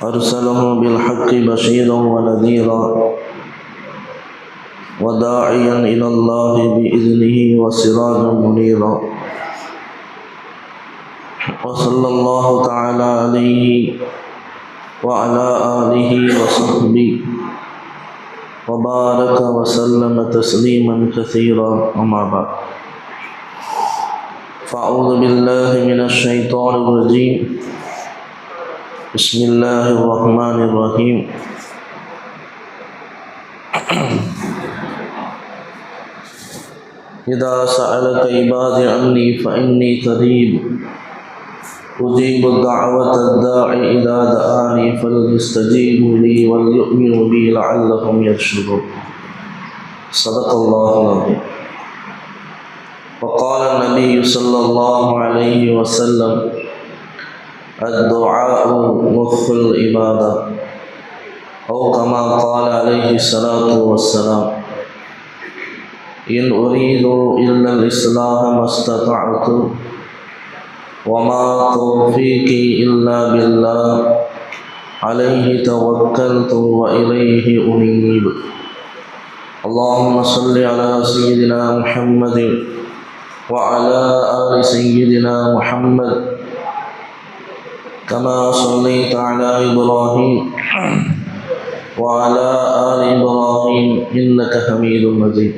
أرسله بالحق بشيرا ونذيرا وداعيا إلى الله بإذنه وسراجا منيرا. وصلى الله تعالى عليه وعلى آله وصحبه وبارك وسلم تسليما كثيرا. أما بعد فأعوذ بالله من الشيطان الرجيم. بسم الله الرحمن الرحيم. إذا سألك عبادي عني فإني قريب أجيب دعوة الداعي إذا دعاني فليستجيبوا لي وليؤمنوا بي لعلهم يرشدون. صدق الله العظيم. وقال النبي صلى الله عليه وسلم الدعاء مخ العبادة. أو كما قال عليه الصلاة والسلام إن أريد إلا الإصلاح ما استطعت وما توفيقي إلا بالله عليه توكلت وإليه أنيب. اللهم صل على سيدنا محمد وعلى آل سيدنا محمد كما صليت على إبراهيم وعلى آل إبراهيم إنك حميد مجيد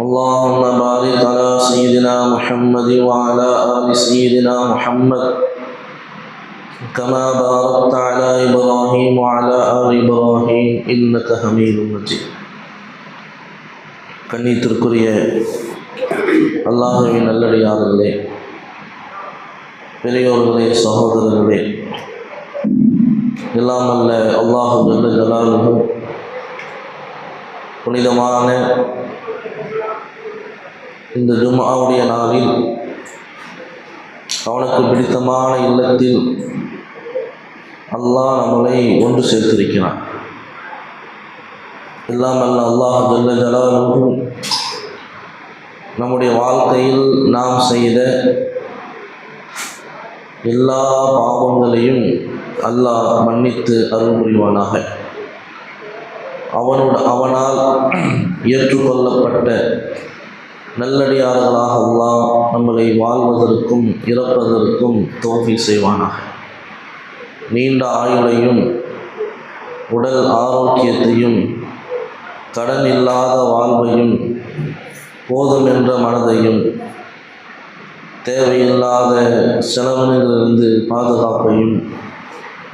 اللهم بارك على سيدنا محمد وعلى آل سيدنا محمد كما باركت على إبراهيم وعلى آل إبراهيم إنك حميد مجيد கண்ணியத்திற்குரிய அல்லாஹுவின் நல்லடியார்களே பெரியோர்களே சகோதரர்களே எல்லாம் அல்ல அல்லாஹு ஜல்ல ஜலாலுஹு. புனிதமான இந்த ஜும்மாவுடைய நாளில் அவனுக்கு பிடித்தமான இல்லத்தில் அல்லாஹ் நம்மளை ஒன்று சேர்த்திருக்கிறான். எல்லாம் அல்ல அல்லாஹ் ஜல்ல ஜலாலுஹு. நம்முடைய வாழ்க்கையில் நாம் செய்த எல்லா பாவங்களையும் அல்லாஹ் மன்னித்து அருள் புரிவானாக. அவனோட அவனால் ஏற்றுக்கொள்ளப்பட்ட நல்லடியார்களாக அல்லாஹ் நம்மளை வாழ்வதற்கும் இறப்பதற்கும் தோல்வி செய்வானாக. நீண்ட ஆயுளையும் உடல் ஆரோக்கியத்தையும் கடன் இல்லாத வாழ்வையும் போதும் என்ற மனதையும் தேவையில்லாத செலவினிலிருந்து பாதுகாப்பையும்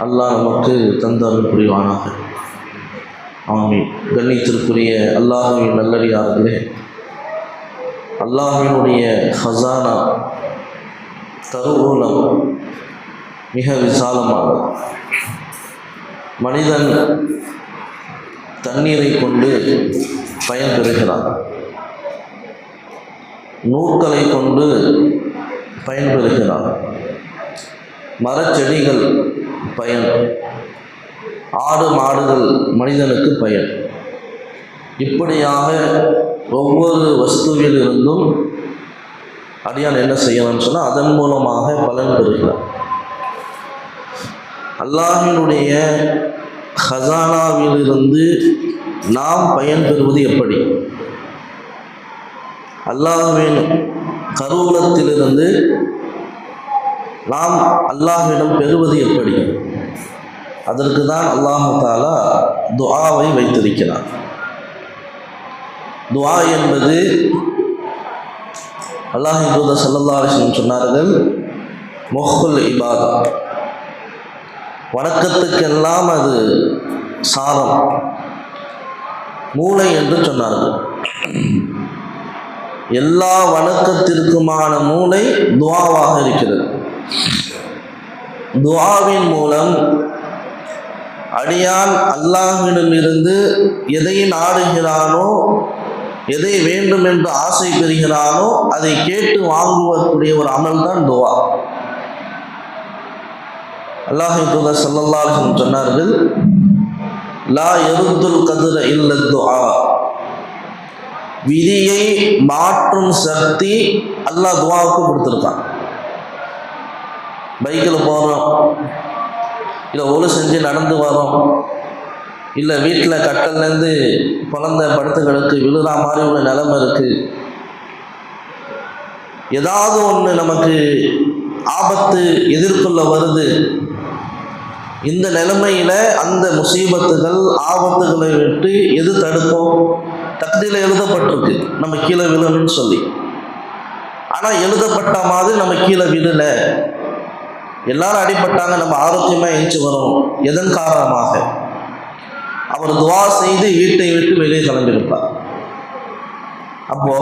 அல்லாஹ் நமக்கு தந்தார்கள் புரிவானாக ஆமி கண்ணியத்திற்குரிய அல்லாஹுவின் நல்லடியார்களே அல்லாஹினுடைய ஹசானா கருவூலம் மிக விசாலமானது. மனிதன் தண்ணீரை கொண்டு பயன்பெறுகிறான். நூற்களை கொண்டு பயன்பெறுகிறார் மரச்செடிகள் பயன். ஆடு மாடுகள் மனிதனுக்கு பயன். இப்படியாக ஒவ்வொரு வஸ்துவிலிருந்தும் அடியான் என்ன செய்யணும்னு சொன்னால் அதன் மூலமாக பலன் பெறுகிறார் அல்லாஹினுடைய ஹசானாவிலிருந்து நாம் பயன்பெறுவது எப்படி? அல்லாஹ்வின் கருவூலத்திலிருந்து நாம் அல்லாஹிடம் பெறுவது எப்படி? அதற்கு தான் அல்லாஹு தாலா துஆவை வைத்திருக்கிறார் துஆ என்பது அல்லாஹ் தூத ஸல்லல்லாஹு சொன்னார்கள் மொஹுல் இபாதா. வணக்கத்துக்கெல்லாம் அது சாரம். மூளை என்று சொன்னார்கள். எல்லா வணக்கத்திற்குமான மூளை துவாவாக இருக்கிறது. துவாவின் மூலம் அடியான் அல்லாஹிடமிருந்து எதை நாடுகிறானோ எதை வேண்டும் என்று ஆசை பெறுகிறானோ அதை கேட்டு வாங்குவக்கூடிய ஒரு அமல் தான் துவா. அல்லாஹ் தூதர் ஸல்லல்லாஹு சொன்னார்கள் லா எருத்துல் கதிர இல்ல துஆ. விதியை மாற்றும் சக்தி அல்லாஹ் துவாவுக்கு கொடுத்துருக்கான். பைக்கில் போகிறோம் இல்லை ஒழு செஞ்சு நடந்து வரோம். இல்லை வீட்டில் கட்டல்லேருந்து குழந்தை படுத்து கிடக்கு விழுறா மாதிரி உள்ள நிலைமை இருக்குது ஏதாவது ஒன்று நமக்கு ஆபத்து எதிர்கொள்ள வருது. இந்த நிலைமையில் அந்த முசீபத்துகள் ஆபத்துகளை விட்டு எது தடுக்கும்? தகுதியில் எழுதப்பட்டிருக்கு. நம்ம கீழே விழணும்னு சொல்லி. ஆனால் எழுதப்பட்ட மாதிரி நம்ம கீழே விழல. எல்லாரும் அடிபட்டாங்க. நம்ம ஆரோக்கியமாக எழுந்து வரோம். எதன் காரணமாக? அவர் துவா செய்து வீட்டை விட்டு வெளியே கிளம்பியிருப்பார். அப்போ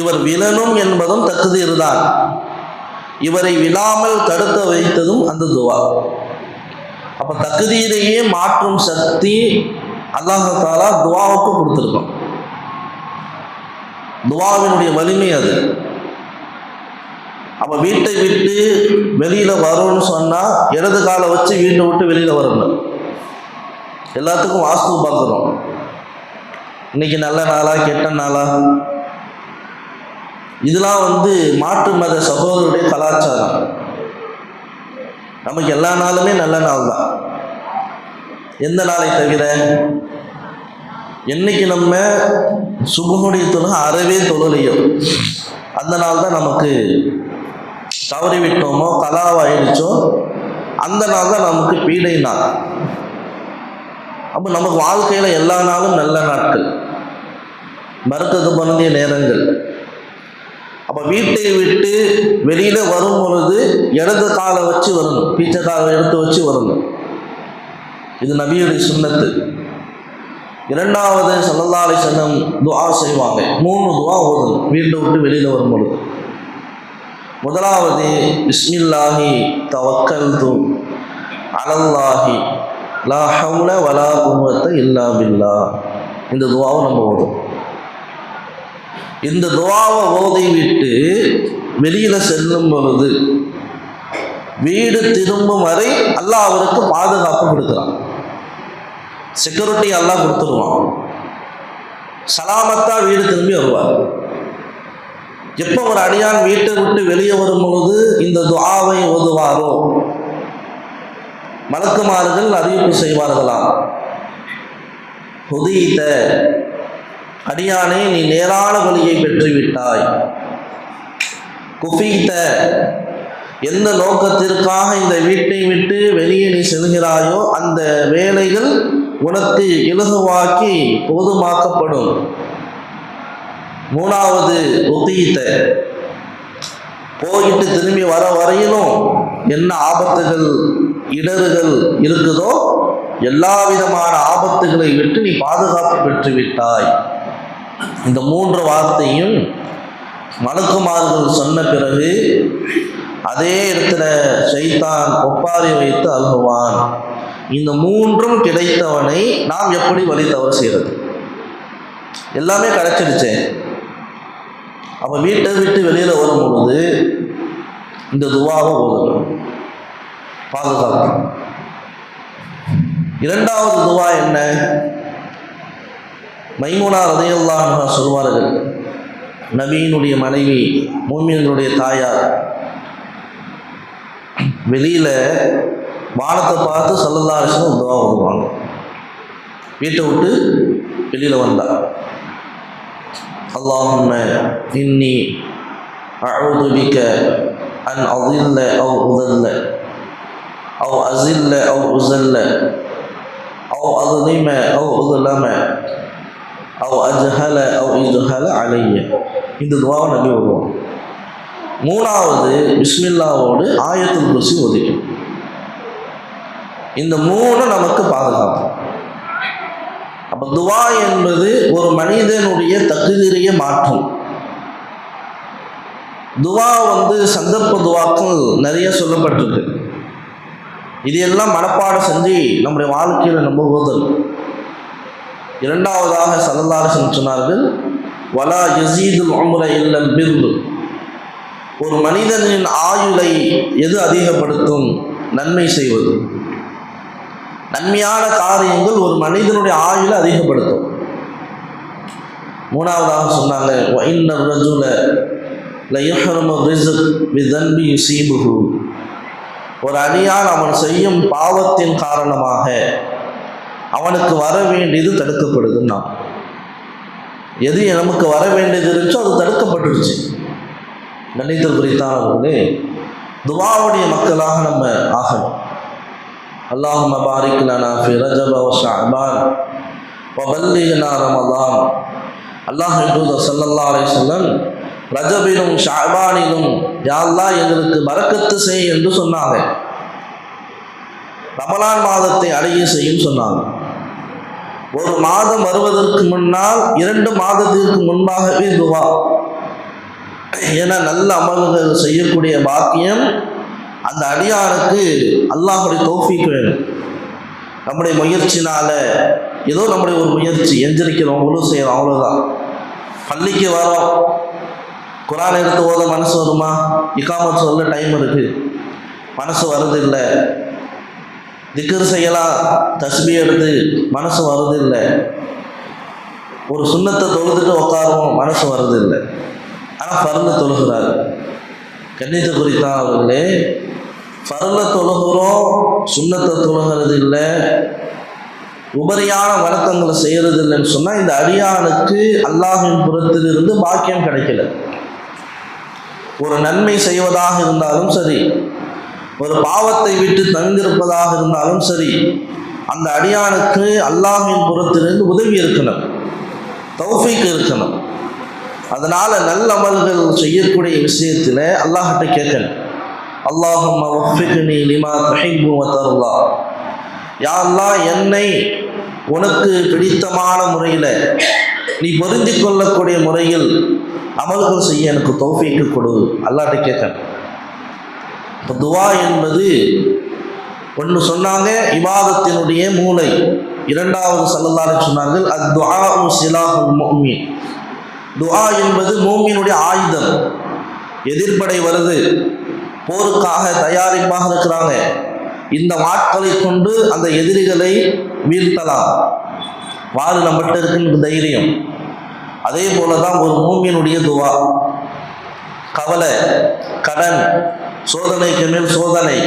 இவர் விழணும் என்பதும் தகுதியில் தான். இவரை விழாமல் தடுக்க வைத்ததும் அந்த துவா. அப்போ தகுதியிலேயே மாற்றும் சக்தி அல்லாஹாலா துவாவுக்கு கொடுத்துருக்கோம். துவாவினுடைய வலிமை அது. அப்போ வீட்டை விட்டு வெளியில் வரும்னு சொன்னால் இடது காலை வச்சு வீட்டை விட்டு வெளியில் வரணும் எல்லாத்துக்கும் வாஸ்து பார்க்குறோம். இன்னைக்கு நல்ல நாளா கெட்ட நாளா? இதெல்லாம் வந்து மாற்று மத சகோதரருடைய கலாச்சாரம். நமக்கு எல்லா நாளுமே நல்ல நாள் தான் எந்த நாளை தவிர? என்னைக்கு நம்ம சுபனுடைய தொழுகை அறவே தொழலையோ? அந்த நாள் தான் நமக்கு தவறி விட்டோமோ கலாவாயிடுச்சோ? அந்த நாள் தான் நமக்கு பீடை நாள். அப்போ நமக்கு வாழ்க்கையில் எல்லா நாளும் நல்ல நாட்கள். மறுக்கது பொருந்திய நேரங்கள். அப்போ வீட்டை விட்டு வெளியில் வரும் பொழுது இடது காலை வச்சு வரணும். பீச்சை காலை எடுத்து வச்சு வரணும். இது நபியுடைய சுண்ணத்து. இரண்டாவது சல்லல்லாலை சங்கம் துவா செய்வாங்க. மூணு துவா ஓதும். வீட்டை விட்டு வெளியில் வரும் பொழுது. முதலாவது பிஸ்மில்லாஹி தவக்கல் து அலல்லாஹி லா ஹவுல வலா குவத்த இல்லா பில்லா. இந்த துவாவை நம்ம ஓதும். இந்த துவாவை ஓதி விட்டு வெளியில் செல்லும் பொழுது வீடு திரும்பும் வரை அல்லாஹ் அவருக்கு பாதுகாப்பு கொடுக்குறான். செக்யூரிட்டி எல்லாம் கொடுத்துருவான். சலாமத்தா வீடு திரும்பி வருவார். எப்போ ஒரு அடியான் வீட்டை விட்டு வெளியே வரும் பொழுது இந்த துவாவை ஓதுவாரோ? மலக்குமார்கள் அறிவிப்பு செய்வார்களாம். புதித்த அடியானே நீ நேரான வழியை பெற்றுவிட்டாய். குஃபீத்த எந்த நோக்கத்திற்காக இந்த வீட்டை விட்டு வெளியே நீ செல்கிறாயோ அந்த வேலைகள் குணத்தை இலகுவாக்கி போதுமாக்கப்படும். மூணாவது உதீத்த போயிட்டு திரும்பி வர வரையிலும் என்ன ஆபத்துகள் இடர்கள் இருக்குதோ எல்லா விதமான ஆபத்துகளை விட்டு நீ பாதுகாப்பு பெற்று விட்டாய். இந்த மூன்று வார்த்தையும் மலக்குமார்கள் சொன்ன பிறகு அதே இடத்துல சைத்தான் ஒப்பாரி வைத்து அழுகுவான். இந்த மூன்றும் கிடைத்தவனை நாம் எப்படி வழி தவறு செய்கிறது எல்லாமே கிடைச்சிருச்சு அப்போ வீட்டை விட்டு வெளியில் வரும் பொழுது இந்த துவாவை ஓதணும். பாதுகாக்கணும். இரண்டாவது துவா என்ன? மைமுனா ரதையல்லான்னு சொல்வார்கள் நபியினுடைய மனைவி மோமியனுடைய தாயார் வெளியில் வானத்தை பார்த்து சல்லல்லா அரசனும் துவா வருவாங்க வீட்டை விட்டு வெளியில் வந்தா அல்லாஹும் இன்னி அழுது மிக்க அன் அதில்ல அவ் உதல்ல அவ் அசில்ல அவ் உசல்ல அவ் அதுலிம அவ் உதுலம அவ் அஜ்ஹல அவ் இஜ்ஹல அலைய இந்த துவாவை நம்பி வருவோம் மூணாவது பிஸ்மில்லாவோடு ஆயத்தில் குசி ஒதுக்கணும் இந்த மூணு நமக்கு பாதுகாப்பு. அப்போ துவா என்பது ஒரு மனிதனுடைய தகுதிரிய மாற்றம். துவா வந்து சந்தர்ப்ப துவாக்கள் நிறைய சொல்லப்பட்டிருக்கு. இது எல்லாம் மனப்பாடம் செஞ்சு நம்முடைய வாழ்க்கையில் நம்புவதல் இரண்டாவதாக சல்லல்லாஹு சொன்னார்கள் வலா யசீதுல் உம்ர இல்லல் பிர்ரு. ஒரு மனிதனின் ஆயுளை எது அதிகப்படுத்தும்? நன்மை செய்வது. நன்மையான காரியங்கள் ஒரு மனிதனுடைய ஆயுளை அதிகப்படுத்தும். மூணாவதாக சொன்னாங்க இன்னர் ரஜுல லயஹரம ரிசக் விதன்பி யுசீபுகு ஒரு அணியால் அவன் செய்யும் பாவத்தின் காரணமாக அவனுக்கு வர வேண்டியது தடுக்கப்படுதுன்னா எது நமக்கு வர வேண்டியது இருந்துச்சோ அது தடுக்கப்பட்டுருச்சு. குறித்தான் குறித்தானவர்களே துவாவுடைய மக்களாக நம்ம ஆகணும். اللهم بارك لنا في رجب وشعبان وبلغنا رمضان அல்லாஹ் தூதர் ஸல்லல்லாஹு அலைஹி வஸல்லம் ரஜபிலும் ஷாபானிலும் யாழ்லா எங்களுக்கு பரக்கத்து செய் என்று சொன்னாங்க ரமலான் மாதத்தை அடைய செய்யும் சொன்னாங்க ஒரு மாதம் வருவதற்கு முன்னால் இரண்டு மாதத்திற்கு முன்பாகவே துவா ஏன்னா நல்ல அமல்கள் செய்யக்கூடிய பாக்கியம் அந்த அடியாருக்கு அல்லாஹுடைய தோஃபிக்கு வேணும். நம்முடைய முயற்சினால ஏதோ நம்முடைய ஒரு முயற்சி எந்திரிக்கிறோம் முழு செய்கிறோம் அவ்வளோதான் பள்ளிக்கு வரோம். குரான் எடுத்து ஓத மனசு வருமா? இக்காமத் சொல்ல டைம் இருக்கு. மனசு வருதில்லை. திக்கர் செய்யலாம். தஸ்பி எடுத்து மனசு வருதில்லை. ஒரு சுண்ணத்தை தொழுதுட்டு உட்காருவோம் மனசு வருதில்லை. ஆனால் பருந்து தொழுகிறார். கண்ணியத்தை குறித்தான் அவர்களே ஃபர்ல தொழுகிறோம் சுண்ணத்தை தொழுகிறது இல்லை உபரியான வணக்கங்களை செய்கிறது இல்லைன்னு சொன்னால் இந்த அடியானுக்கு அல்லாஹின் புறத்திலிருந்து பாக்கியம் கிடைக்கல. ஒரு நன்மை செய்வதாக இருந்தாலும் சரி ஒரு பாவத்தை விட்டு தங்கியிருப்பதாக இருந்தாலும் சரி அந்த அடியானுக்கு அல்லாஹின் புறத்திலிருந்து உதவி இருக்கணும் தௌஃபிக் இருக்கணும். அதனால் நல்ல அமல்கள் செய்யக்கூடிய விஷயத்தில் அல்லாஹ்கிட்ட கேட்கணும். அல்லாஹும் வஃபிக்னி லிமா துஹிப்பு வ யா அல்லாஹ் என்னை உனக்கு பிடித்தமான முறையில் நீ பொருந்தி கொள்ளக்கூடிய முறையில் அமல்கள் செய்ய எனக்கு தௌஃபீக்கு கொடு. அல்லாட்ட கேட்கணும் இப்போ துவா என்பது ஒன்று சொன்னாங்க இவாதத்தினுடைய மூளை. இரண்டாவது சல்லல்லாஹு சொன்னார்கள் துவா துஆ சிலாஹுல் முஃமின். துவா என்பது மூமினுடைய ஆயுதம். எதிர்ப்படை வருது. போருக்காக தயாரிப்பாக இருக்கிறாங்க. இந்த வாட்களை கொண்டு அந்த எதிரிகளை வீழ்த்தலாம். வாறு நம்மகிட்ட இருக்குன்னு தைரியம். அதே போல தான் ஒரு மூமியினுடைய துவா. கவலை கடன் சோதனைக்கு மேல் சோதனை.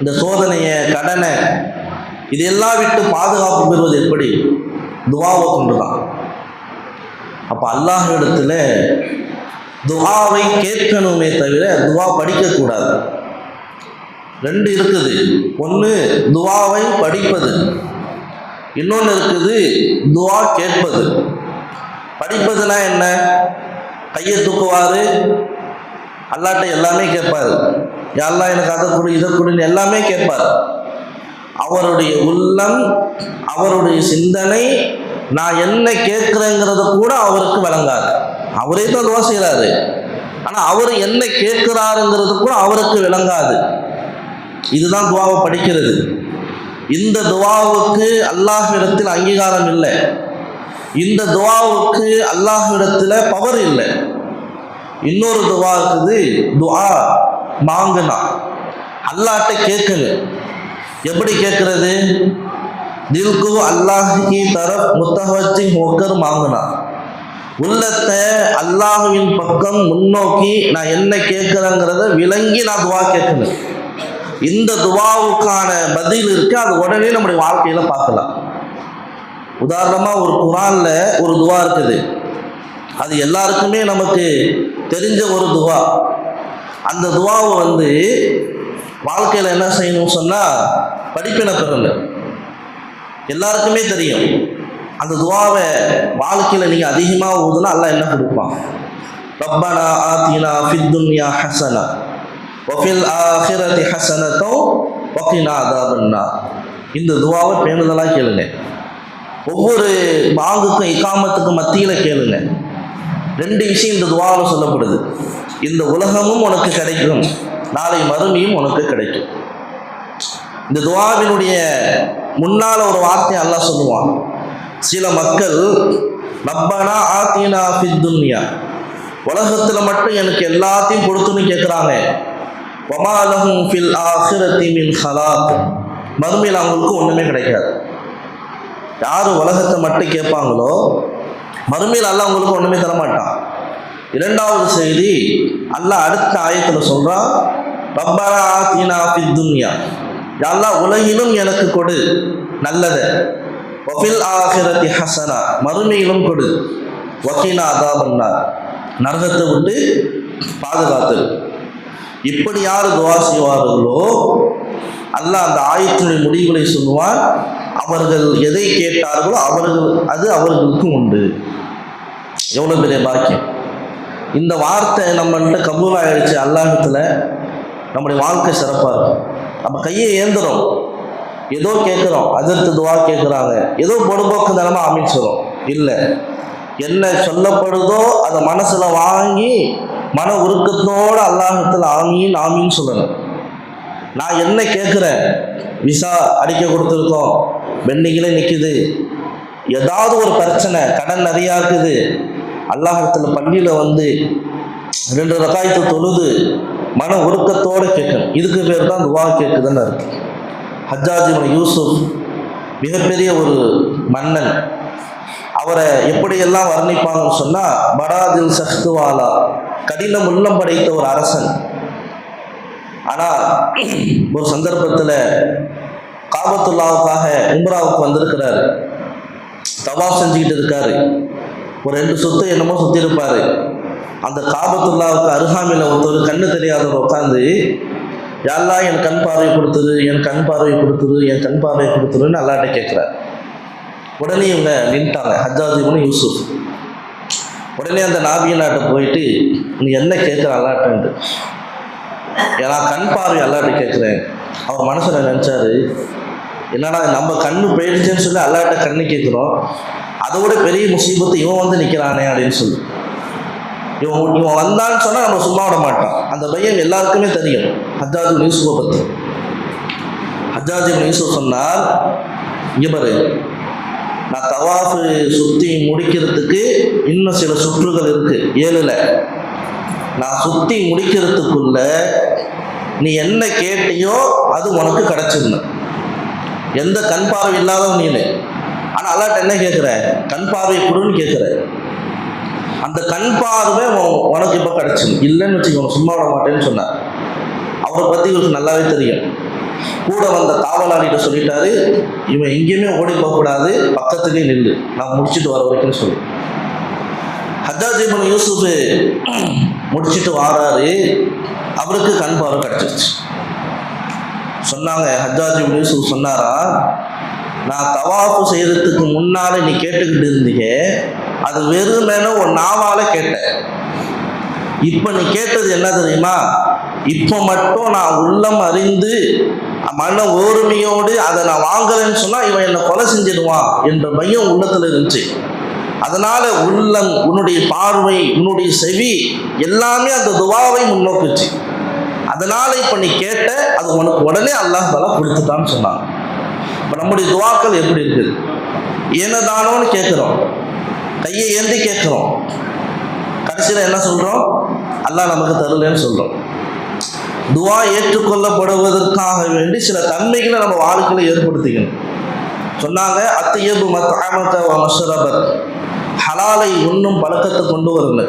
இந்த சோதனையை கடனை இதெல்லாம் விட்டு பாதுகாப்பு பெறுவது எப்படி? துவாவை கொண்டு தான் அப்போ அல்லாஹ் இடத்துல துவாவை கேட்கணுமே தவிர துவா படிக்கக்கூடாது. ரெண்டு இருக்குது. ஒன்று துவாவை படிப்பது. இன்னொன்று இருக்குது துவா கேட்பது. படிப்பதுனா என்ன? கையை தூக்குவார். அல்லாட்ட எல்லாமே கேட்பார். யாரெல்லாம் எனக்கு அதை கொடு இதை கொடுன்னு எல்லாமே கேட்பார். அவருடைய உள்ளம் அவருடைய சிந்தனை நான் என்ன கேட்குறேங்கிறத கூட அவருக்கு விளங்காது. அவரே தான் துவா செய்கிறாரு ஆனால் அவர் என்ன கேட்குறாருங்கிறது கூட அவருக்கு விளங்காது. இதுதான் துவாவை படிக்கிறது. இந்த துவாவுக்கு அல்லாஹ்விடத்தில் அங்கீகாரம் இல்லை. இந்த துவாவுக்கு அல்லாஹ்விடத்தில் பவர் இல்லை. இன்னொரு துவா இருக்குது துவா மாங்கனா. அல்லாட்ட கேட்குங்க எப்படி கேட்கறது? தில்கு அல்லாஹ் கி தரப் முத்தவஜி ஹோக்கர் மாங்குனா உள்ளத்தை அல்லாஹுவின் பக்கம் முன்னோக்கி நான் என்ன கேட்குறேங்கிறத விளங்கி நான் துவா கேட்கணும் இந்த துவாவுக்கான பதில் இருக்கு அது உடனே நம்முடைய வாழ்க்கையில பார்க்கலாம் உதாரணமா ஒரு குரான்ல ஒரு துவா இருக்குது அது எல்லாருக்குமே நமக்கு தெரிஞ்ச ஒரு துவா அந்த துவாவை வந்து வாழ்க்கையில் என்ன செய்யணும்னு சொன்னால் படிப்பின பெறல எல்லாருக்குமே தெரியும். அந்த துவாவை வாழ்க்கையில் நீங்கள் அதிகமாக ஓதுனா எல்லாம் என்ன கொடுப்பான்? ரப்பனா ஆத்தினா ஃபித்துன்யா ஹசனா வஃபில் ஆஹிரதி ஹசனத்தோ வக்கினா அதாபன்னா. இந்த துவாவை பேணுதலாக கேளுங்க. ஒவ்வொரு பாங்குக்கும் இக்காமத்துக்கும் மத்தியில் கேளுங்க. ரெண்டு விஷயம் இந்த துவாவில் சொல்லப்படுது. இந்த உலகமும் உனக்கு கிடைக்கும். நாளை மறுமையும் உனக்கு கிடைக்கும். இந்த துவாவினுடைய முன்னால் ஒரு வார்த்தை அல்லாஹ் சொல்லுவான். சில மக்கள் ரப்பனா ஆத்தீனா ஃபித் துன்யா. உலகத்தில் மட்டும் எனக்கு எல்லாத்தையும் கொடுத்துன்னு கேட்குறாங்க வமாலஹும் ஃபில் ஆஹிரத்தி மின் ஹலாக். மறுமையில் அவங்களுக்கு ஒன்றுமே கிடைக்காது. யார் உலகத்தை மட்டும் கேட்பாங்களோ மறுமையில் அல்ல அவங்களுக்கு ஒன்றுமே தரமாட்டான். இரண்டாவது செய்தி அல்ல அடுத்த ஆயத்தில் சொல்கிறான் ரப்பனா ஆத்தீனா ஃபித் துன்யா. அல்லாஹ் உலகிலும் எனக்கு கொடு. நல்லதை. வஃபில் ஆகிரத்தி ஹசனா. மறுமையிலும் கொடு. வக்கீனா அதாபன்னா. நரகத்தை விட்டு பாதுகாத்து. இப்படி யார் துவா செய்வார்களோ அல்லாஹ் அந்த ஆயத்தினுடைய முடிவுகளை சொல்லுவார் அவர்கள் எதை கேட்டார்களோ அவர்கள் அது அவர்களுக்கும் உண்டு. எவ்வளோ பெரிய பாக்கியம். இந்த வார்த்தை நம்மள்கிட்ட கபூல் ஆயிடுச்சு அல்லாஹத்தில் நம்முடைய வாழ்க்கை சிறப்பாக இருக்கும். நம்ம கையை ஏந்துறோம். ஏதோ கேட்குறோம் அதிர்த்து துவா கேட்குறாங்க ஏதோ பொடுபோக்கு நிலமா அமைச்சிடும் இல்லை. என்ன சொல்லப்படுதோ அதை மனசில் வாங்கி மன உருக்கத்தோடு அல்லாஹத்தில் ஆமீன் ஆமின்னு சொல்லணும். நான் என்ன கேட்குறேன் விசா அடிக்க கொடுத்துருக்கோம். பெண்டிங்களே நிற்குது ஏதாவது ஒரு பிரச்சனை கடன் நிறையா இருக்குது. அல்லாஹத்தில் பள்ளியில் வந்து ரெண்டு ரகாயத்தை தொழுது. மன உருக்கத்தோடு கேட்கணும். இதுக்கு பேர் தான் துவா கேட்குதுன்னு இருக்கு ஹஜ்ஜாஜிமன் யூசுப் மிகப்பெரிய ஒரு மன்னன். அவரை எப்படியெல்லாம் வர்ணிப்பாங்கன்னு சொன்னால் படாதில் சஹ்துவாலா கடினம் உள்ளம் படைத்த ஒரு அரசன். ஆனால் ஒரு சந்தர்ப்பத்தில் காபத்துல்லாவுக்காக உம்ராவுக்கு வந்திருக்கிறாரு. தவா செஞ்சுக்கிட்டு இருக்காரு. ஒரு ரெண்டு சொத்து என்னமோ சுற்றி இருப்பார் அந்த காபத்துல்லாவுக்கு அருகாமையில் ஒருத்தர் கண்ணு தெரியாதவர் உட்காந்து யாரெல்லாம் என் கண் பார்வை கொடுத்துரு என் கண் பார்வை கொடுத்துரு என் கண் பார்வை கொடுத்துருன்னு அல்லாட்ட கேட்குறாரு. உடனே இவங்க நின்ட்டாங்க ஹஜ்ஜாஜிபுன் யூசுப். உடனே அந்த நாபிய நாட்டை போயிட்டு நீ என்ன கேட்குற அல்லாட்டன்ட்டு? ஏன்னா கண் பார்வை அல்லாட்ட கேட்குறேன். அவர் மனசில் நினச்சாரு என்னடா நம்ம கண்ணு போயிடுச்சுன்னு சொல்லி அல்லாட்ட கண்ணு கேட்குறோம். அதை விட பெரிய முசீபத்து இவன் வந்து நிற்கிறானே அப்படின்னு சொல்லி. இவன் இவன் வந்தான்னு சொன்னால் நம்ம சும்மா விட மாட்டான். அந்த பையன் எல்லாருக்குமே தெரியும். ஹஜாஜ் யூசுஃபை பற்றி ஹஜ்ஜாஜ் யூசுஃப் சொன்னால் இங்கே பாரு நான் தவாஃபு சுற்றி முடிக்கிறதுக்கு இன்னும் சில சுற்றுகள் இருக்குது ஏழில். நான் சுற்றி முடிக்கிறதுக்குள்ள நீ என்ன கேட்டியோ அது உனக்கு கிடச்சிருந்தேன் எந்த கண் பார்வை இல்லாதவன் நீனு. ஆனால் அல்லாட்ட என்ன கேட்குற கண் பார்வை கொடுன்னு கேட்குற அந்த கண் பார்வை உனக்கு இப்போ கிடச்சிடும் இல்லைன்னு வச்சுக்கோங்க சும்மா விட மாட்டேன்னு சொன்னார். அவரை பற்றி இவருக்கு நல்லாவே தெரியும். கூட வந்த காவலாளிகிட்ட சொல்லிட்டாரு இவன் எங்கேயுமே ஓடி போகக்கூடாது பக்கத்துலேயே நில்லு நான் முடிச்சுட்டு வர வரைக்கும்னு சொல்லி. ஹஜாஜிபன் யூசுஃப் முடிச்சுட்டு வாராரு அவருக்கு கண் பார்வை கிடச்சிருச்சு. சொன்னாங்க ஹஜாஜிபன் யூசுஃப் சொன்னாரா நான் தவாஃபு செய்கிறதுக்கு முன்னால நீ கேட்டுக்கிட்டு இருந்தீங்க. அது வெறுமேன ஒரு நாவால கேட்டேன். இப்போ நீ கேட்டது என்ன தெரியுமா? இப்போ மட்டும் நான் உள்ளம் அறிந்து மன ஓர்மையோடு அதை நான் வாங்கலைன்னு சொன்னால் இவன் என்னை கொலை செஞ்சிடுவான் என்ற பயம் உள்ளத்துல இருந்துச்சு. அதனால உள்ளம் உன்னுடைய பார்வை உன்னுடைய செவி எல்லாமே அந்த துவாவை முன்னோக்குச்சு. அதனால இப்போ நீ கேட்ட அது உனக்கு உடனே அல்லாஹ் தலா கொடுத்துட்டான்னு சொன்னாங்க இப்போ நம்முடைய துவாக்கள் எப்படி இருக்குது? என்னதானோன்னு கேட்குறோம். கையை ஏந்தி கேட்குறோம். கடைசியில் என்ன சொல்கிறோம் அல்லாஹ் நமக்கு தரலன்னு சொல்கிறோம் துவா ஏற்றுக்கொள்ளப்படுவதற்காக வேண்டி சில தன்மைகளை நம்ம வாழ்க்கையில் ஏற்படுத்திக்கணும். சொன்னாங்க அத்தியபு மத் அமத்த மஷரபர் ஹலாலை உண்ணும் பழக்கத்தை கொண்டு வரல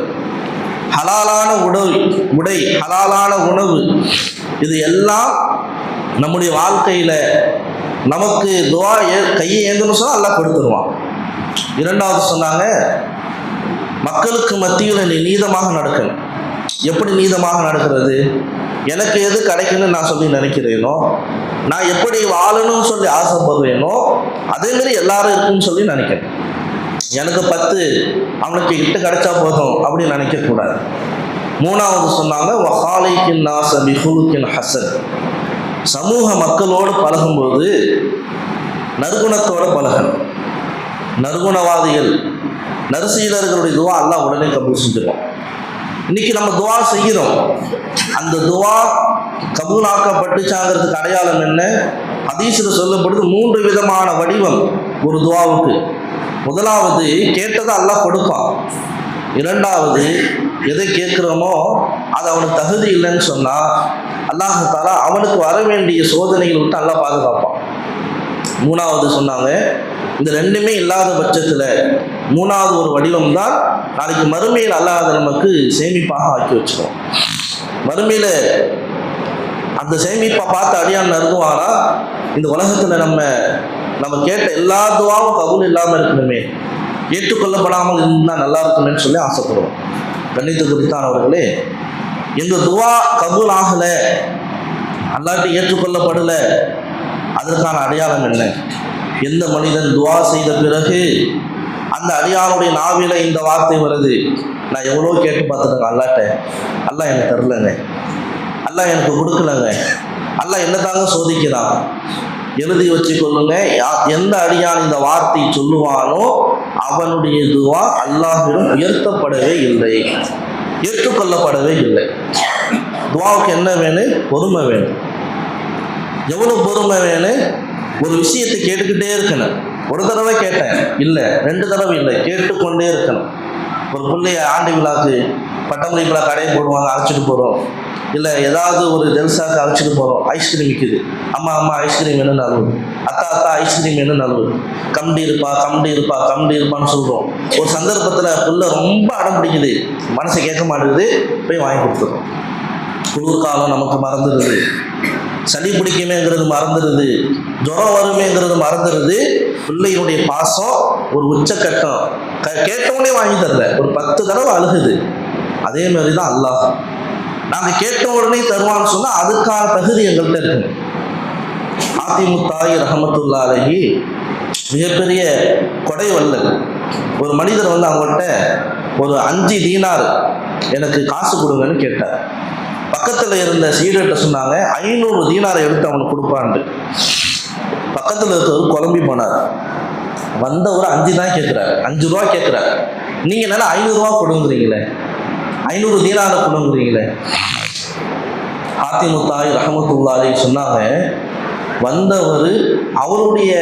ஹலாலான உடல் உடை ஹலாலான உணவு இது எல்லாம் நம்முடைய வாழ்க்கையில் நமக்கு துவா ஏ கையை ஏந்தணும் சொன்னால் எல்லாம் கொடுத்துருவான். இரண்டாவது சொன்னாங்க மக்களுக்கு மத்தியில் நீ நீதமாக நடக்கணும். எப்படி நீதமாக நடக்கிறது? எனக்கு எது கிடைக்குன்னு நான் சொல்லி நினைக்கிறேனோ நான் எப்படி வாழணும்னு சொல்லி ஆசைப்படுறேனோ அதே மாதிரி எல்லாரும் இருக்குன்னு சொல்லி நினைக்கிறேன் எனக்கு பத்து அவனுக்கு இட்டு கிடைச்சா போதும் அப்படின்னு நினைக்கக்கூடாது. மூணாவது சொன்னாங்க வஹாலிக்கின் நாச பிஹுலுக்கின் ஹசன். சமூக மக்களோடு பழகும்போது நறுகுணத்தோடு பழகணும். நறுகுணவாதிகள் நறுசீலர்களுடைய துவா எல்லாம் உடனே கபூல் செஞ்சிடும் இன்னைக்கு நம்ம துவா செய்கிறோம். அந்த துவா கபூலாக்கப்பட்டுச்சாங்கிறதுக்கு அடையாளம் என்ன? ஹதீஸில் சொல்லப்படுது மூன்று விதமான வடிவம் ஒரு துவாவுக்கு. முதலாவது கேட்டதை அல்லாஹ் கொடுப்பான். இரண்டாவது எதை கேட்குறோமோ அது அவனுக்கு தகுதி இல்லைன்னு சொன்னால் அல்லாஹாலா அவனுக்கு வர வேண்டிய சோதனைகள் விட்டு அல்லாஹ் பாதுகாப்பான். மூணாவது சொன்னாங்க இந்த ரெண்டுமே இல்லாத பட்சத்தில் மூணாவது ஒரு வடிவம் தான் நாளைக்கு மறுமையில் அல்லாத நமக்கு சேமிப்பாக ஆக்கி வச்சிடும் மறுமையில் அந்த சேமிப்பை பார்த்து அடியான் நறுங்குவானா இந்த உலகத்தில் நம்ம நம்ம கேட்ட எல்லா துவாவும் கபூல் இல்லாமல் இருக்கணுமே. ஏற்றுக்கொள்ளப்படாமல் இருந்தால் நல்லா இருக்கணும்னு சொல்லி ஆசைப்படுவோம். கண்ணித்து குறித்தானவர்களே எங்கள் துவா கபூல் ஆகலை அல்லாட்டி ஏற்றுக்கொள்ளப்படலை. அதற்கான அடையாளம் என்ன? எந்த மனிதன் துவா செய்த பிறகு அந்த அடியானுடைய நாவில இந்த வார்த்தை வருது. நான் எவ்வளோ கேட்டு பார்த்துட்டேங்க அல்லாட்ட. அல்லாஹ் எனக்கு தரலங்க. அல்லாஹ் எனக்கு கொடுக்கலங்க. அல்லாஹ் என்ன தாங்க சோதிக்கிறான்? எழுதி வச்சுக்கொள்ளுங்க. யா- எந்த அடியான் இந்த வார்த்தை சொல்லுவானோ அவனுடைய துவா அல்லாஹிடம் உயர்த்தப்படவே இல்லை. ஏற்றுக்கொள்ளப்படவே இல்லை. துவாவுக்கு என்ன வேணும் பொறுமை வேணும் எவ்வளோ பொறுமை வேணும் ஒரு விஷயத்தை கேட்டுக்கிட்டே இருக்கணும். ஒரு தடவை கேட்டேன். இல்லை ரெண்டு தடவை இல்லை. கேட்டுக்கொண்டே இருக்கணும். ஒரு பிள்ளைய ஆண்டு விழாக்கு பட்டமளி விழா கடையை போடுவாங்க அழைச்சிட்டு போகிறோம் இல்லை ஏதாவது ஒரு ஜெல்சாக்கு அழைச்சிட்டு போகிறோம் ஐஸ்கிரீம் விற்குது அம்மா அம்மா ஐஸ்கிரீம் வேணும்னு அழுவுது அத்தா அத்தா ஐஸ்கிரீம் வேணும்னு நல்லது கம்பி இருப்பா கம்பி இருப்பா கம்பி இருப்பான்னு சொல்கிறோம் ஒரு சந்தர்ப்பத்தில் புள்ள ரொம்ப அடம் பிடிக்குது. மனசை கேட்க மாட்டேங்குது. போய் வாங்கி கொடுத்துருவோம் குளிர்காலம் நமக்கு மறந்துடுது. சளி பிடிக்குமேங்கிறது மறந்துடுது. ஜுரம் வருமேங்கிறது மறந்துடுது. பிள்ளையினுடைய பாசம் ஒரு உச்சக்கட்டம். க கேட்டவுடனே வாங்கி தரல. ஒரு பத்து தடவை அழுகுது. அதே மாதிரி தான் அல்லாஹ். நாங்கள் கேட்ட உடனே தருவான்னு சொன்னால் அதுக்கான தகுதி எங்கள்கிட்ட இருக்கு. அதிமுத்தாய் ரஹமத்துல்லா அழகி மிகப்பெரிய கொடை வல்லல். ஒரு மனிதர் வந்து அவங்கள்ட்ட ஒரு அஞ்சு தீனார் எனக்கு காசு கொடுங்கன்னு கேட்டார். பக்கத்தில் இருந்த சீடர்கிட்ட சொன்னாங்க ஐநூறு தீனாரை எடுத்து அவனுக்கு கொடுப்பான்ட்டு. பக்கத்தில் இருக்கிறவர் குழம்பி போனார். வந்தவர் அஞ்சு தான் கேட்குறாரு அஞ்சு ரூபா கேட்குறாரு நீங்கள் நல்லா ஐநூறுரூவா கொடுங்குறீங்களே. ஐநூறு தீனாரை கொடுங்குறீங்களே. ஆத்திமுத்தாய் ரஹமத்துல்லாலே சொன்னாங்க வந்தவர் அவருடைய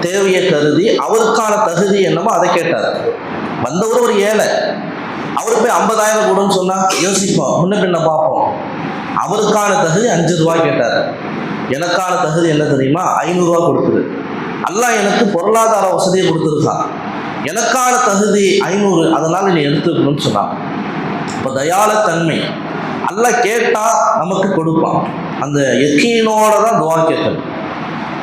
தேவையை கருதி அவருக்கான தகுதி என்னமோ அதை கேட்டார். வந்தவர் ஒரு ஏழை. அவரு போய் ஐம்பதாயிரம் கொடுன்னு சொன்னா யோசிப்போம் முன்ன பின்ன பார்ப்போம். அவருக்கான தகுதி அஞ்சு ரூபாய் கேட்டார். எனக்கான தகுதி என்ன தெரியுமா? ஐநூறுரூவா கொடுக்குது. அல்லாஹ் எனக்கு பொருளாதார வசதியை கொடுத்துருக்கான் எனக்கான தகுதி ஐநூறு அதனால் நீ எடுத்துக்கணும்னு சொன்னான் இப்போ தயாலத்தன்மை அல்ல கேட்டால் நமக்கு கொடுப்பான். அந்த எக்கீனோட தான் துவா கேட்கணும்.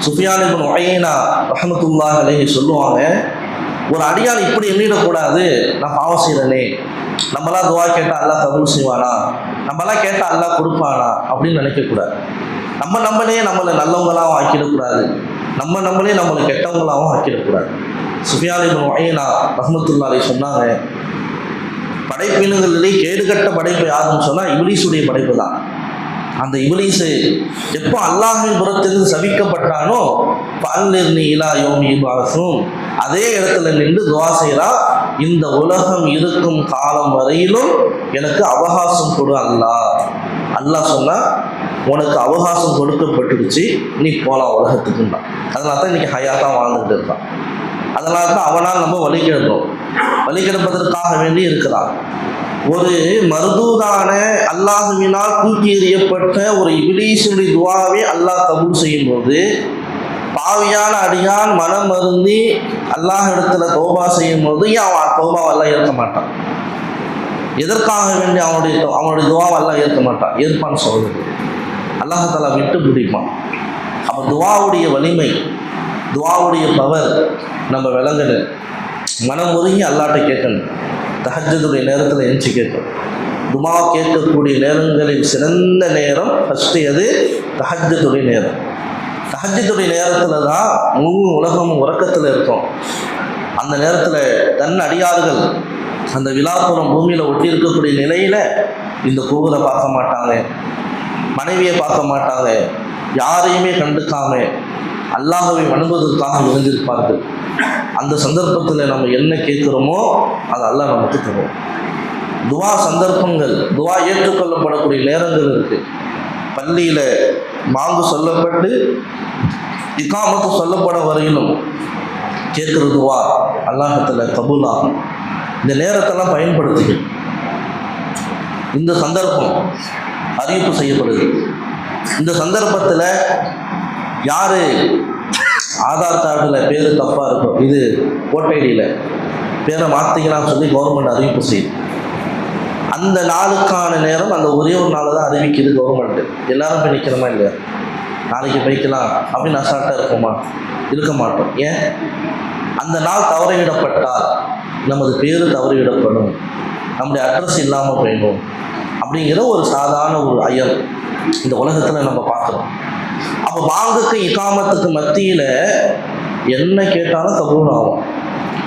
சுஃபியான் இப்னு உயைனா ரஹமத்துல்லாஹ் சொல்லுவாங்க ஒரு அடியால் இப்படி எண்ணிடக்கூடாது நான் பாவம் செய்கிறேனே நம்மளாம் துவா கேட்டால் அல்லா கபூல் செய்வானா? நம்மளாம் கேட்டால் அல்லா கொடுப்பானா? அப்படின்னு நினைக்கக்கூடாது நம்ம நம்மளே நம்மளை நல்லவங்களாகவும் ஆக்கிடக்கூடாது. நம்ம நம்மளே நம்மளை கெட்டவங்களாகவும் ஆக்கிடக்கூடாது. சுஃபியாலிபன் இப்னு ரஹமத்துல்லாரை சொன்னாங்க படைப்பினங்களிலே கேடுகட்ட படைப்பு யாருன்னு சொன்னால் இங்கிலீஷுடைய படைப்பு தான் அந்த இபிலீஸு எப்போ அல்லாஹின் புறத்திலிருந்து சபிக்கப்பட்டானோ பல்லிர் நீலா யோமி பாசும் அதே இடத்துல நின்று துவா செய்கிறா இந்த உலகம் இருக்கும் காலம் வரையிலும் எனக்கு அவகாசம் கொடு அல்லாஹ் அல்லாஹ் சொன்னா உனக்கு அவகாசம் கொடுக்கப்பட்டுடுச்சு நீ போகலாம் உலகத்துக்குன்னா அதனால தான் இன்னைக்கு ஹயாத்தான் வாழ்ந்துட்டு இருக்கான். அதனால தான் அவனால் நம்ம வழி கிடப்போம் வழி கிடப்பதற்காக வேண்டி இருக்கிறான். ஒரு மருதூதான அல்லாஹுவினால் தூக்கி எறியப்பட்ட ஒரு இபிலீசுடைய துவாவை அல்லாஹ் கபூல் செய்யும்போது பாவியான அடியான் மனம் மருந்தி அல்லாஹ் இடத்துல தோபா செய்யும் போது ஏன் அவன் தோபாவெல்லாம் ஏற்க மாட்டான்? எதற்காக வேண்டி அவனுடைய அவனுடைய துவாவெல்லாம் ஏற்க மாட்டான்? ஏற்பான்னு சொல்றது. அல்லாஹால விட்டு பிடிப்பான். அப்போ துவாவுடைய வலிமை துவாவுடைய பவர் நம்ம விளங்கணும். மனம் ஒதுங்கி அல்லாட்ட கேட்கணும். தஹஜதுடைய நேரத்தில் எழுச்சி கேட்கும். துமா கேட்கக்கூடிய நேரங்களில் சிறந்த நேரம் ஃபஸ்ட்டு எது? தஹஜத்துடைய நேரம். தஹஜத்துடைய நேரத்தில் தான் முழு உலகமும் உறக்கத்தில் இருக்கும். அந்த நேரத்தில் தன் அடியார்கள் அந்த விழாப்புறம் பூமியில் ஒட்டி இருக்கக்கூடிய நிலையில் இந்த கோவிலை பார்க்க மாட்டாங்க. மனைவியை பார்க்க மாட்டாங்க. யாரையுமே கண்டுக்காம அல்லாஹவை வணங்குவதற்காக இருந்திருப்பார்கள். அந்த சந்தர்ப்பத்தில் நம்ம என்ன கேட்குறோமோ அது அல்லாஹ் நமக்கு தரும் துவா சந்தர்ப்பங்கள் துவா ஏற்றுக்கொள்ளப்படக்கூடிய நேரங்கள் இருக்கு. பள்ளியில் மாங்கு சொல்லப்பட்டு இக்காமத்து சொல்லப்பட வரையிலும் கேட்குற துவா அல்லாஹத்தில் கபூலாகும். இந்த நேரத்தெல்லாம் பயன்படுத்திக்கணும் இந்த சந்தர்ப்பம் அறிவிப்பு செய்யப்படுது. இந்த சந்தர்ப்பத்தில் யார் ஆதார் கார்டில் பேர் தப்பாக இருக்கும். இது ஓட்டைடியில் பேரை மாற்றிக்கலாம்னு சொல்லி கவர்மெண்ட் அறிவிப்பு செய்யுது. அந்த நாளுக்கான நேரம் அந்த ஒரே ஒரு நாள் தான் அறிவிக்குது கவர்மெண்ட் எல்லாரும் போய் நிற்கிறோமா இல்லையா? நாளைக்கு போய்க்கலாம். அப்படின்னு அசால்ட்டாக இருக்குமா? இருக்க மாட்டோம். ஏன்? அந்த நாள் தவறவிடப்பட்டால் நமது பேர் தவறிவிடப்படும். நம்முடைய அட்ரஸ் இல்லாமல் போயிடும். அப்படிங்கிற ஒரு சாதாரண ஒரு ஐயம் இந்த உலகத்தில் நம்ம பார்க்குறோம். அப்போ வாங்குக்கு இக்காமத்துக்கு மத்தியில் என்ன கேட்டாலும் கபூல் ஆகும்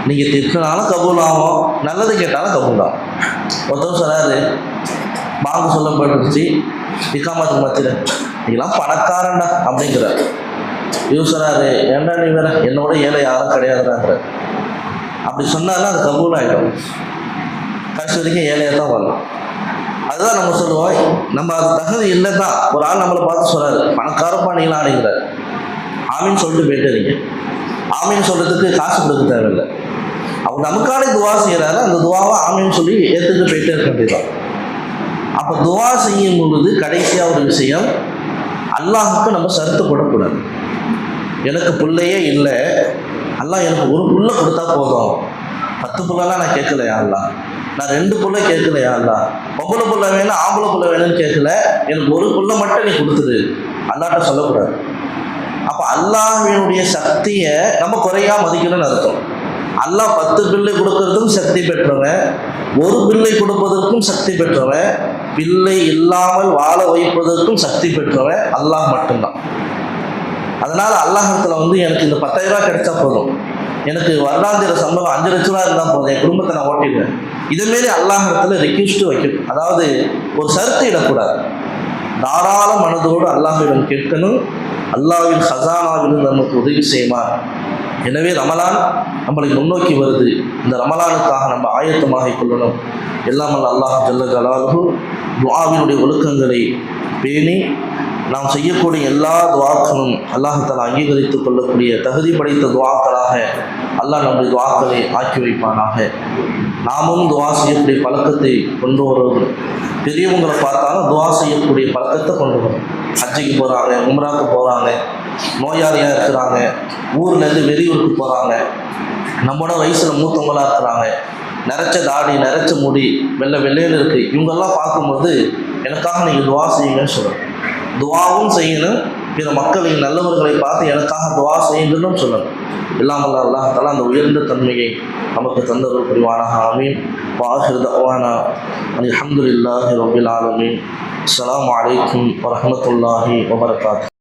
நீங்கள் திட்டினாலும் கபூல் ஆகும் நல்லது கேட்டாலும் கபூல் ஆகும் ஒருத்தர் சொல்லாது வாங்க சொல்லப்பட்டுருச்சு இக்காமத்துக்கு மத்தியில். நீங்களாம் பணக்காரன்டா அப்படிங்கிறார். இவர் சொன்னாரு ஏன்டா நீ வேற? என்னோட ஏழை யாரும் கிடையாதுறாங்கிற அப்படி சொன்னாலும் அது கபூல் ஆகிடும் கடைசி வரைக்கும் ஏழையாக தான் வரலாம் அதுதான் நம்ம சொல்லுவோம் நம்ம அது தகுதி இல்லை தான் ஒரு ஆள் நம்மளை பார்த்து சொல்றாரு பணக்காரப்பா நீங்களா அடைகிறார் ஆமின்னு சொல்லிட்டு போயிட்டு ஆமின்னு சொல்றதுக்கு காசு கொடுக்க தேவையில்லை. அவர் நமக்கான துவா செய்கிறாரு அந்த துவாவை ஆமின்னு சொல்லி ஏற்றுட்டு போயிட்டே இருக்க வேண்டியதான் அப்போ துவா செய்யும் பொழுது கடைசியாக ஒரு விஷயம் அல்லாஹுக்கு நம்ம சருத்துப்படக்கூடாது எனக்கு பிள்ளையே இல்லை அல்லாஹ் எனக்கு ஒரு புள்ள கொடுத்தா போதும். பத்து புள்ளலாம் நான் கேட்கலையா அல்லா நான் ரெண்டு புள்ள கேட்கலையா அல்லா பொம்பளை புள்ள வேணும் ஆம்பளை புள்ள வேணும்னு கேட்கல. எனக்கு ஒரு புள்ள மட்டும் நீ கொடுத்துரு. அல்லாட்ட சொல்லக்கூடாது. அப்போ அல்லாஹினுடைய சக்தியை நம்ம குறையா மதிக்கணும்னு அர்த்தம். அல்லாஹ் பத்து பிள்ளை கொடுக்கறதுக்கும் சக்தி பெற்றவன். ஒரு பிள்ளை கொடுப்பதற்கும் சக்தி பெற்றவன். பிள்ளை இல்லாமல் வாழ வைப்பதற்கும் சக்தி பெற்றவன் அல்லாஹ் மட்டும்தான். அதனால் அல்லாஹத்தில் வந்து எனக்கு இந்த பத்தாயிரம் ரூபா கிடைச்சா போதும். எனக்கு வருடாந்திர சம்பளம் அஞ்சு லட்ச ரூபா இருந்தால் போதும். என் குடும்பத்தை நான் ஓட்டிடுவேன். இதுமாரி அல்லாஹத்தில் ரெக்யூஸ்ட்டு வைக்கணும் அதாவது ஒரு சருத்து இடக்கூடாது. தாராள மனதோடு அல்லாஹிடம் கேட்கணும். அல்லாவின் ஹசானாவிலும் நமக்கு உதவி செய்வார் எனவே ரமலான் நம்மளை முன்னோக்கி வருது. இந்த ரமலானுக்காக நம்ம ஆயத்தமாக கொள்ளணும். எல்லாமல் அல்லாஹ் ஜல்ல துவாவினுடைய ஒழுக்கங்களை பேணி நாம் செய்யக்கூடிய எல்லா துவாக்களும் அல்லாஹத்தால் அங்கீகரித்துக் கொள்ளக்கூடிய தகுதி படைத்த துவாக்களாக அல்லாஹ் நம்முடைய துவாக்களை ஆக்கி வைப்பானாக. நாமும் துவா செய்யக்கூடிய பழக்கத்தை கொண்டு வருவது. பெரியவங்களை பார்த்தாலும் துவா செய்யக்கூடிய பழக்கத்தை கொண்டு வரும். ஹஜ்ஜிக்கு போகிறாங்க உம்ராக்கு போகிறாங்க நோயாளியாக இருக்கிறாங்க ஊர்லேருந்து வெளியூருக்கு போகிறாங்க நம்மளோட வயசில் மூத்தவங்களாக இருக்கிறாங்க நிறைச்ச தாடி நிறைச்ச முடி வெள்ளை வெள்ளையில் இருக்குது இவங்கெல்லாம் பார்க்கும்போது எனக்காக நீங்கள் துவா செய்யுங்கன்னு சொல்கிறேன் துவாவும் செய்யணும் பிற மக்களின் நல்லவர்களை பார்த்து எனக்காக துவா செய்யணும்னு சொல்லணும். இல்லாமல் அல்லாஹால அந்த உயர்ந்த தன்மையை நமக்கு தந்தவர் புரிவானாக. ஆமீன். வாஹிர் தவானா. அலமதுல்லாஹி ரபில் ஆலமீன். அஸ்லாம் வலைக்கம் வரமத்துல்லாஹி வபரகாத்.